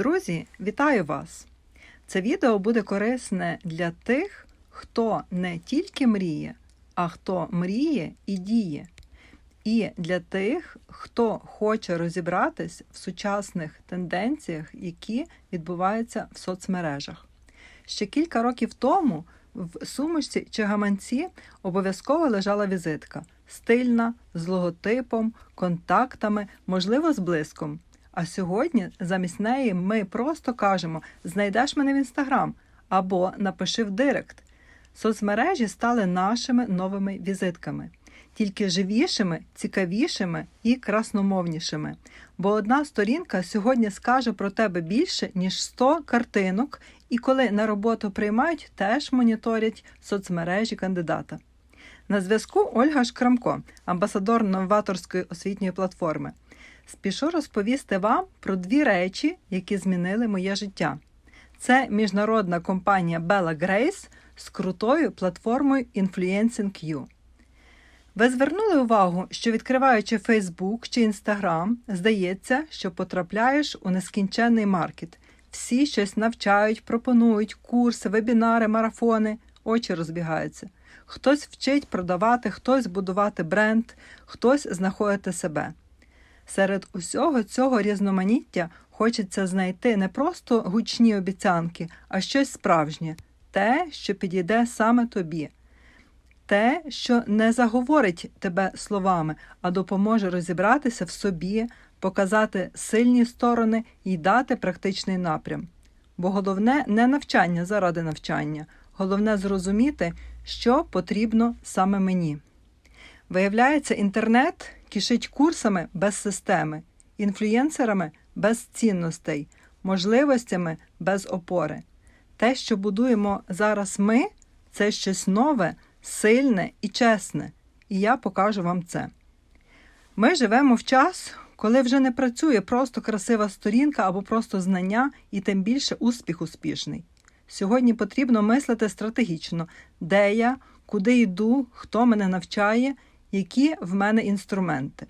Друзі, вітаю вас! Це відео буде корисне для тих, хто не тільки мріє, а хто мріє і діє. І для тих, хто хоче розібратись в сучасних тенденціях, які відбуваються в соцмережах. Ще кілька років тому в сумочці чи гаманці обов'язково лежала візитка стильна, з логотипом, контактами, можливо, з блиском. А сьогодні замість неї ми просто кажемо: знайдеш мене в інстаграм або напиши в директ. Соцмережі стали нашими новими візитками, тільки живішими, цікавішими і красномовнішими. Бо одна сторінка сьогодні скаже про тебе більше, ніж 100 картинок, і коли на роботу приймають, теж моніторять соцмережі кандидата. На зв'язку Ольга Шкрамко, амбасадор новаторської освітньої платформи. Спішу розповісти вам про дві речі, які змінили моє життя. Це міжнародна компанія Bella Grace з крутою платформою Influencing You. Ви звернули увагу, що відкриваючи Facebook чи Instagram, здається, що потрапляєш у нескінченний маркет. Всі щось навчають, пропонують курси, вебінари, марафони, очі розбігаються. Хтось вчить продавати, хтось будувати бренд, хтось знаходити себе. Серед усього цього різноманіття хочеться знайти не просто гучні обіцянки, а щось справжнє, те, що підійде саме тобі, те, що не заговорить тебе словами, а допоможе розібратися в собі, показати сильні сторони і дати практичний напрям. Бо головне не навчання заради навчання, головне зрозуміти, що потрібно саме мені. Виявляється, інтернет кишить курсами без системи, інфлюєнсерами без цінностей, можливостями без опори. Те, що будуємо зараз ми, це щось нове, сильне і чесне, і я покажу вам це. Ми живемо в час, коли вже не працює просто красива сторінка або просто знання, і тим більше успіх успішний. Сьогодні потрібно мислити стратегічно, де я, куди йду, хто мене навчає які в мене інструменти.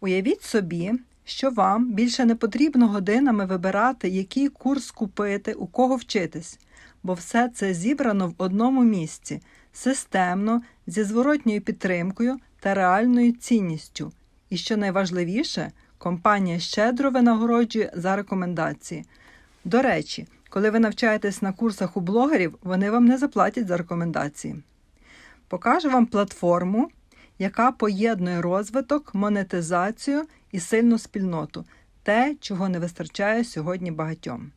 Уявіть собі, що вам більше не потрібно годинами вибирати, який курс купити, у кого вчитись, бо все це зібрано в одному місці, системно, зі зворотньою підтримкою та реальною цінністю. І що найважливіше, компанія щедро винагороджує за рекомендації. До речі, коли ви навчаєтесь на курсах у блогерів, вони вам не заплатять за рекомендації. Покажу вам платформу, яка поєднує розвиток, монетизацію і сильну спільноту те, чого не вистачає сьогодні багатьом.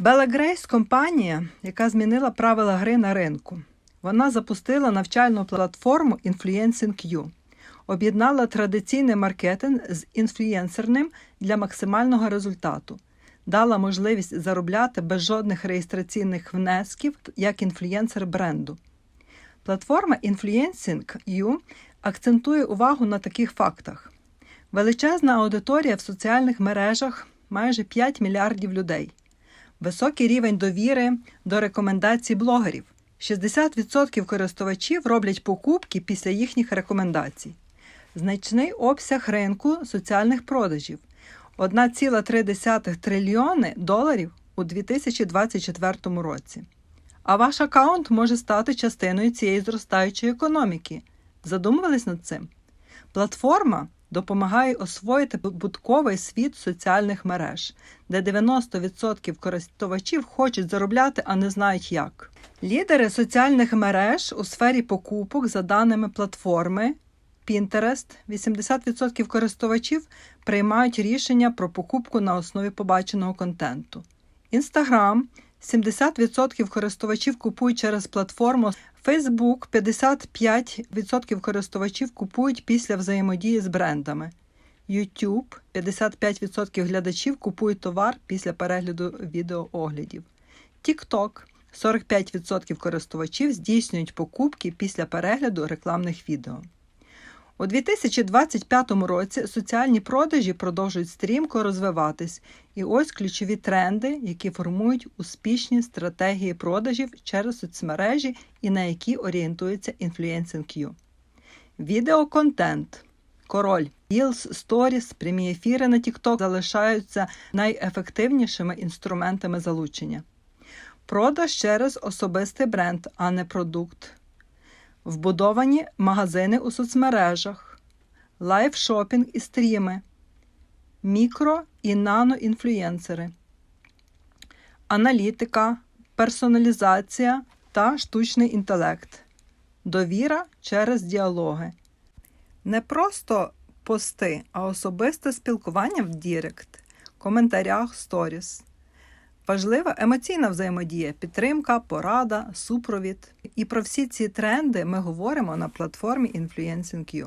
Bella Grace – компанія, яка змінила правила гри на ринку. Вона запустила навчальну платформу Influencing You, об'єднала традиційний маркетинг з інфлюєнсерним для максимального результату, дала можливість заробляти без жодних реєстраційних внесків як інфлюєнсер бренду. Платформа Influencing.U акцентує увагу на таких фактах: величезна аудиторія в соціальних мережах майже 5 мільярдів людей, високий рівень довіри до рекомендацій блогерів. 60% користувачів роблять покупки після їхніх рекомендацій, значний обсяг ринку соціальних продажів 1,3 трильйони доларів у 2024 році. А ваш аккаунт може стати частиною цієї зростаючої економіки. Задумувались над цим? Платформа допомагає освоїти побутковий світ соціальних мереж, де 90% користувачів хочуть заробляти, а не знають як. Лідери соціальних мереж у сфері покупок, за даними платформи Pinterest, 80% користувачів приймають рішення про покупку на основі побаченого контенту. Instagram – 70% користувачів купують через платформу Facebook, 55% користувачів купують після взаємодії з брендами. YouTube 55% глядачів купують товар після перегляду відеооглядів. TikTok 45% користувачів здійснюють покупки після перегляду рекламних відео. У 2025 році соціальні продажі продовжують стрімко розвиватись, і ось ключові тренди, які формують успішні стратегії продажів через соцмережі і на які орієнтується Influencing You. Відеоконтент. король. Reels, Stories, прямі ефіри на TikTok залишаються найефективнішими інструментами залучення. Продаж через особистий бренд, а не продукт. Вбудовані магазини у соцмережах, лайв-шопінг і стріми, мікро і наноінфлюєнсери, аналітика, персоналізація та штучний інтелект, довіра через діалоги. Не просто пости, а особисте спілкування в Дірект, коментарях, сторіс. Важлива емоційна взаємодія, підтримка, порада, супровід. І про всі ці тренди ми говоримо на платформі Influencing.q.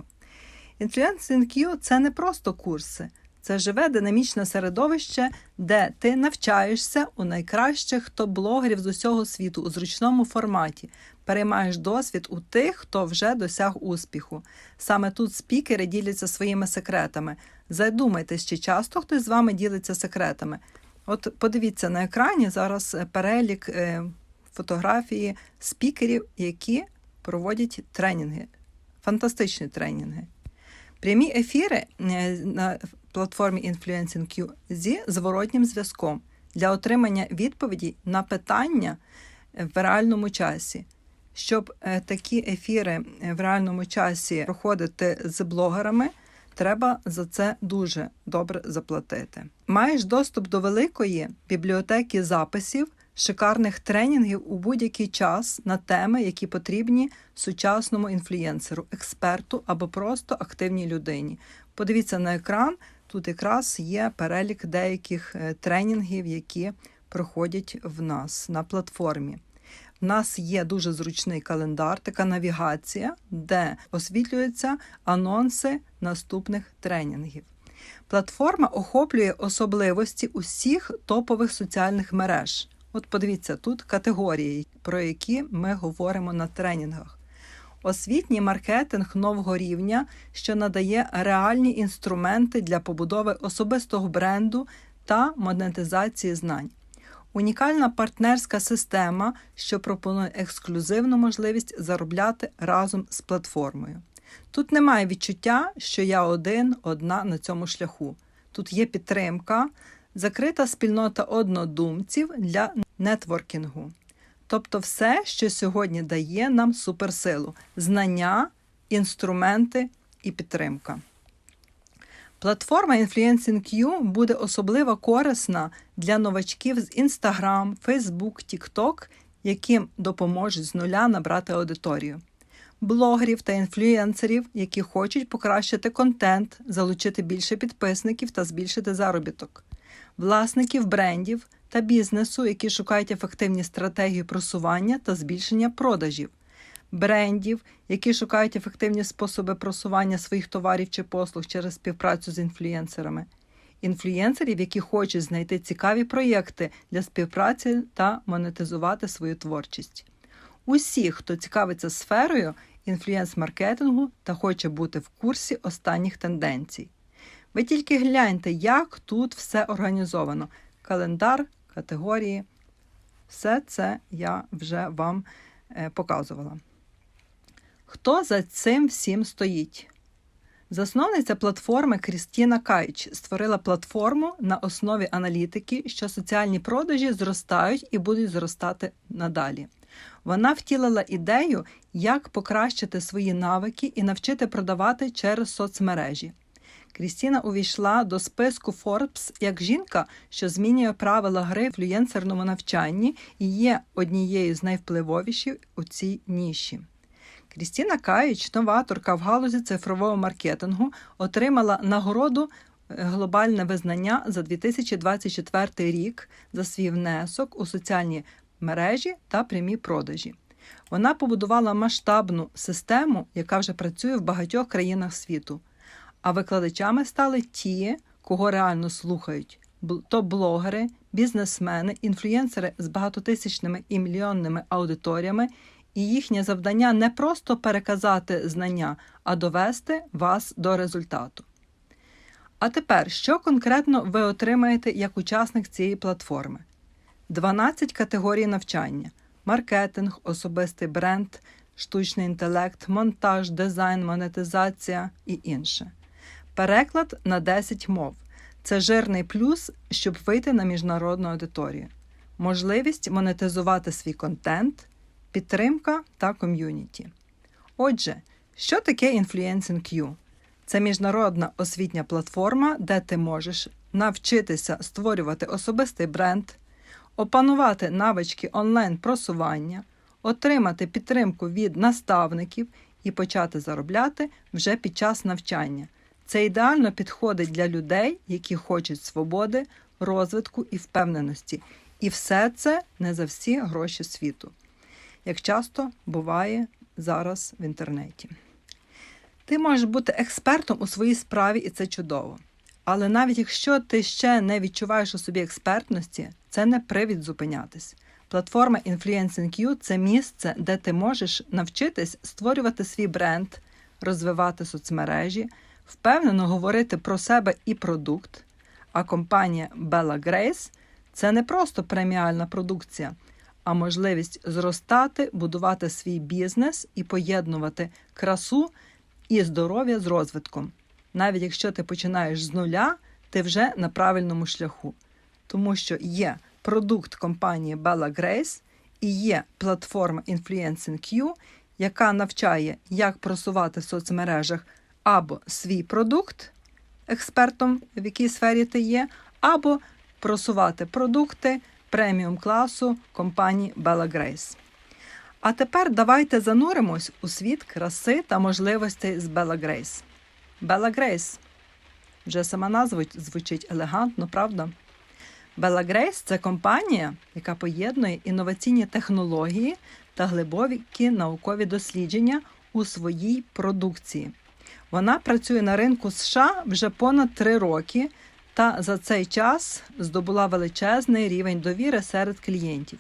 Influencing.q – це не просто курси, це живе динамічне середовище, де ти навчаєшся у найкращих топ-блогерів з усього світу у зручному форматі, переймаєш досвід у тих, хто вже досяг успіху. Саме тут спікери діляться своїми секретами. Задумайтесь, чи часто хтось з вами ділиться секретами. От подивіться на екрані зараз е, перелік е, фотографії спікерів, які проводять тренінги, фантастичні тренінги. Прямі ефіри е, на платформі Influencing.q зі зворотнім зв'язком для отримання відповіді на питання в реальному часі. Щоб такі ефіри в реальному часі проходити з блогерами, треба за це дуже добре заплатити. Маєш доступ до великої бібліотеки записів, шикарних тренінгів у будь-який час на теми, які потрібні сучасному інфлюєнсеру, експерту або просто активній людині. Подивіться на екран, тут якраз є перелік деяких е, тренінгів, які проходять в нас на платформі. У нас є дуже зручний календар, така навігація, де освітлюються анонси наступних тренінгів. Платформа охоплює особливості усіх топових соціальних мереж. От подивіться, тут категорії, про які ми говоримо на тренінгах. Освітній маркетинг нового рівня, що надає реальні інструменти для побудови особистого бренду та монетизації знань. Унікальна партнерська система, що пропонує ексклюзивну можливість заробляти разом з платформою. Тут немає відчуття, що я один, одна на цьому шляху. Тут є підтримка, закрита спільнота однодумців для нетворкінгу. Тобто все, що сьогодні дає нам суперсилу: знання, інструменти і підтримка. Платформа Influencing.q буде особливо корисна для новачків з Instagram, Facebook, TikTok, яким допоможуть з нуля набрати аудиторію, блогерів та інфлюенсерів, які хочуть покращити контент, залучити більше підписників та збільшити заробіток, власників брендів та бізнесу, які шукають ефективні стратегії просування та збільшення продажів брендів, які шукають ефективні способи просування своїх товарів чи послуг через співпрацю з інфлюєнсерами, інфлюєнсерів, які хочуть знайти цікаві проєкти для співпраці та монетизувати свою творчість. Усі, хто цікавиться сферою інфлюєнс-маркетингу та хоче бути в курсі останніх тенденцій. Ви тільки гляньте, як тут все організовано: календар, категорії. Все це я вже вам е, показувала. Хто за цим всім стоїть? Засновниця платформи Крістіна Кайч створила платформу на основі аналітики, що соціальні продажі зростають і будуть зростати надалі. Вона втілила ідею, як покращити свої навики і навчити продавати через соцмережі. Крістіна увійшла до списку Forbes як жінка, що змінює правила гри в флюєнсерному навчанні і є однією з найвпливовіших у цій ніші. Крістіна Каїч, новаторка в галузі цифрового маркетингу, отримала нагороду е, глобальне визнання за 2024 рік за свій внесок у соціальні мережі та прямі продажі. Вона побудувала масштабну систему, яка вже працює в багатьох країнах світу. А викладачами стали ті, кого реально слухають: то блогери, бізнесмени, інфлюєнсери з багатотисячними і мільйонними аудиторіями і їхнє завдання не просто переказати знання, а довести вас до результату. А тепер, що конкретно ви отримаєте як учасник цієї платформи? 12 категорій навчання: маркетинг, особистий бренд, штучний інтелект, монтаж, дизайн, монетизація і інше. переклад на 10 мов. Це жирний плюс, щоб вийти на міжнародну аудиторію, можливість монетизувати свій контент, підтримка та ком'юніті. Отже, що таке Influencing Q? Це міжнародна освітня платформа, де ти можеш навчитися створювати особистий бренд, опанувати навички онлайн-просування, отримати підтримку від наставників і почати заробляти вже під час навчання. Це ідеально підходить для людей, які хочуть свободи, розвитку і впевненості. І все це не за всі гроші світу, як часто буває зараз в інтернеті. Ти можеш бути експертом у своїй справі, і це чудово. Але навіть якщо ти ще не відчуваєш у собі експертності, це не привід зупинятись. Платформа Influencing You – це місце, де ти можеш навчитись створювати свій бренд, розвивати соцмережі, впевнено говорити про себе і продукт. А компанія Bella Grace – це не просто преміальна продукція, а можливість зростати, будувати свій бізнес і поєднувати красу і здоров'я з розвитком. Навіть якщо ти починаєш з нуля, ти вже на правильному шляху, тому що є продукт компанії Bella Grace і є платформа Influencing Q, яка навчає, як просувати в соцмережах або свій продукт експертом, в якій сфері ти є, або просувати продукти преміум класу компанії Bella Grace. А тепер давайте зануримось у світ краси та можливостей з Bella Grace. Bella Grace. Вже сама назва звучить елегантно, правда? Bella Grace – це компанія, яка поєднує інноваційні технології та глибокі наукові дослідження у своїй продукції. Вона працює на ринку США вже понад три роки та за цей час здобула величезний рівень довіри серед клієнтів.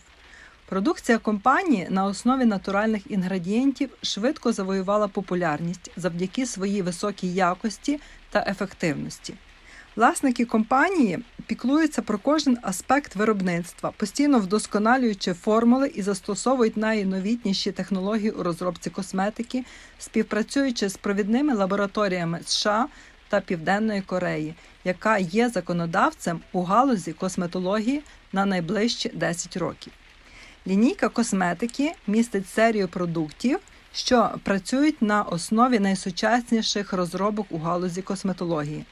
Продукція компанії на основі натуральних інгредієнтів швидко завоювала популярність завдяки своїй високій якості та ефективності. Власники компанії піклуються про кожен аспект виробництва, постійно вдосконалюючи формули і застосовують найновітніші технології у розробці косметики, співпрацюючи з провідними лабораторіями США та Південної Кореї, яка є законодавцем у галузі косметології на найближчі 10 років. Лінійка косметики містить серію продуктів, що працюють на основі найсучасніших розробок у галузі косметології.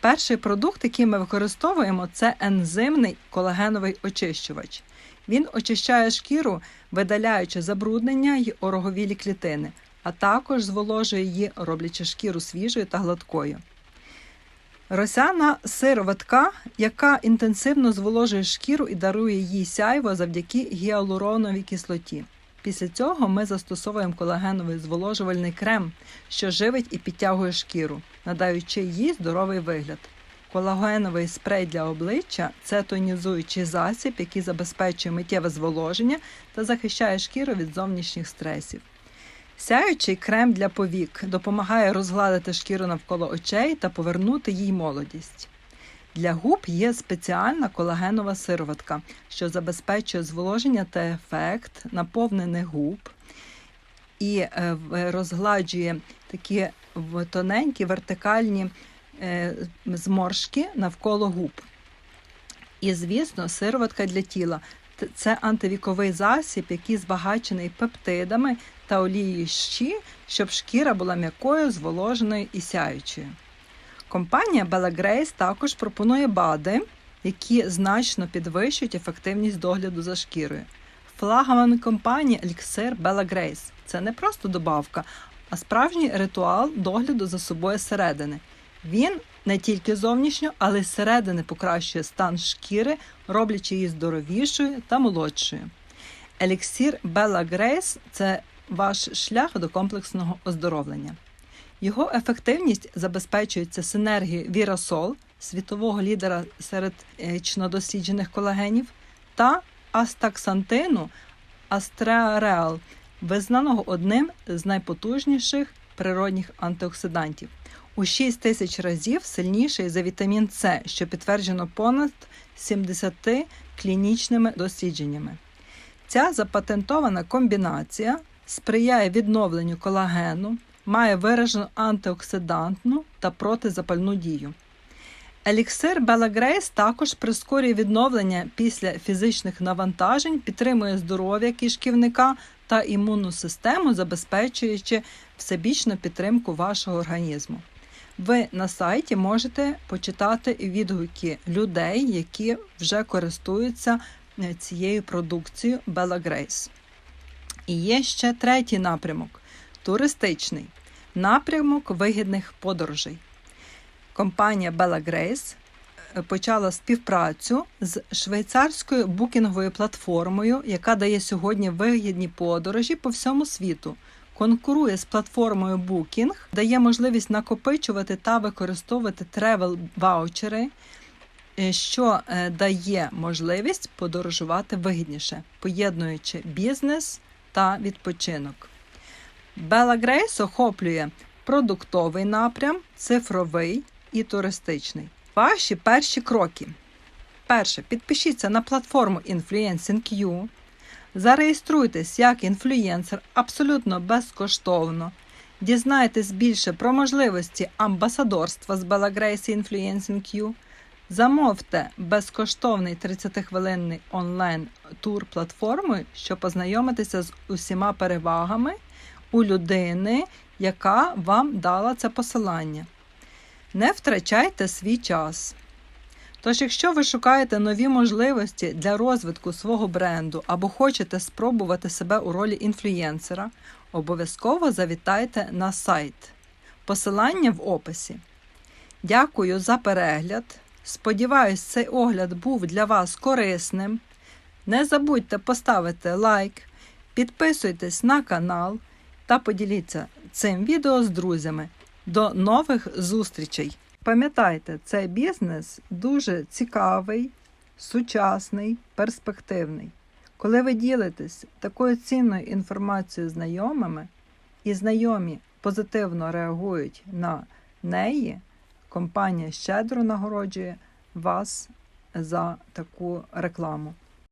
Перший продукт, який ми використовуємо, це ензимний колагеновий очищувач. Він очищає шкіру, видаляючи забруднення й ороговілі клітини, а також зволожує її, роблячи шкіру свіжою та гладкою. Росяна сироватка, яка інтенсивно зволожує шкіру і дарує їй сяйво завдяки гіалуроновій кислоті. Після цього ми застосовуємо колагеновий зволожувальний крем, що живить і підтягує шкіру, надаючи їй здоровий вигляд. Колагеновий спрей для обличчя це тонізуючий засіб, який забезпечує миттєве зволоження та захищає шкіру від зовнішніх стресів. Сяючий крем для повік допомагає розгладити шкіру навколо очей та повернути їй молодість. Для губ є спеціальна колагенова сироватка, що забезпечує зволоження та ефект наповнених губ і е, розгладжує такі тоненькі вертикальні е, зморшки навколо губ. І, звісно, сироватка для тіла це антивіковий засіб, який збагачений пептидами та олією щі, щоб шкіра була м'якою, зволоженою і сяючою. Компанія Bella Grace також пропонує БАДи, які значно підвищують ефективність догляду за шкірою. Флагман компанії Elixir Bella Grace – це не просто добавка, а справжній ритуал догляду за собою зсередини. Він не тільки зовнішньо, але й зсередини покращує стан шкіри, роблячи її здоровішою та молодшою. Еліксір Bella Grace – це ваш шлях до комплексного оздоровлення. Його ефективність забезпечується синергією Вірасол, світового лідера серед досліджених колагенів, та астаксантину Астреареал, визнаного одним з найпотужніших природних антиоксидантів. У 6 тисяч разів сильніший за вітамін С, що підтверджено понад 70 клінічними дослідженнями. Ця запатентована комбінація сприяє відновленню колагену, має виражену антиоксидантну та протизапальну дію. Еліксир Grace також прискорює відновлення після фізичних навантажень, підтримує здоров'я кишківника та імунну систему, забезпечуючи всебічну підтримку вашого організму. Ви на сайті можете почитати відгуки людей, які вже користуються е, цією продукцією Grace. І є ще третій напрямок туристичний напрямок вигідних подорожей. Компанія Bella Grace е, почала співпрацю з швейцарською букінговою платформою, яка дає сьогодні вигідні подорожі по всьому світу. Конкурує з платформою Booking, дає можливість накопичувати та використовувати тревел ваучери, що е, дає можливість подорожувати вигідніше, поєднуючи бізнес та відпочинок. Bella Grace охоплює продуктовий напрям, цифровий і туристичний. Ваші перші кроки. Перше, підпишіться на платформу InfluencingQ. Зареєструйтесь як інфлюєнсер абсолютно безкоштовно. Дізнайтесь більше про можливості амбасадорства з Bella Grace InfluencingQ. Замовте безкоштовний 30-хвилинний онлайн-тур платформою, щоб познайомитися з усіма перевагами у людини, яка вам дала це посилання. Не втрачайте свій час. Тож, якщо ви шукаєте нові можливості для розвитку свого бренду або хочете спробувати себе у ролі інфлюєнсера, обов'язково завітайте на сайт. Посилання в описі. Дякую за перегляд. Сподіваюсь, цей огляд був для вас корисним. Не забудьте поставити лайк, підписуйтесь на канал та поділіться цим відео з друзями. До нових зустрічей! Пам'ятайте, цей бізнес дуже цікавий, сучасний, перспективний. Коли ви ділитесь такою цінною інформацією знайомими, і знайомі позитивно реагують на неї, компанія щедро нагороджує вас за таку рекламу.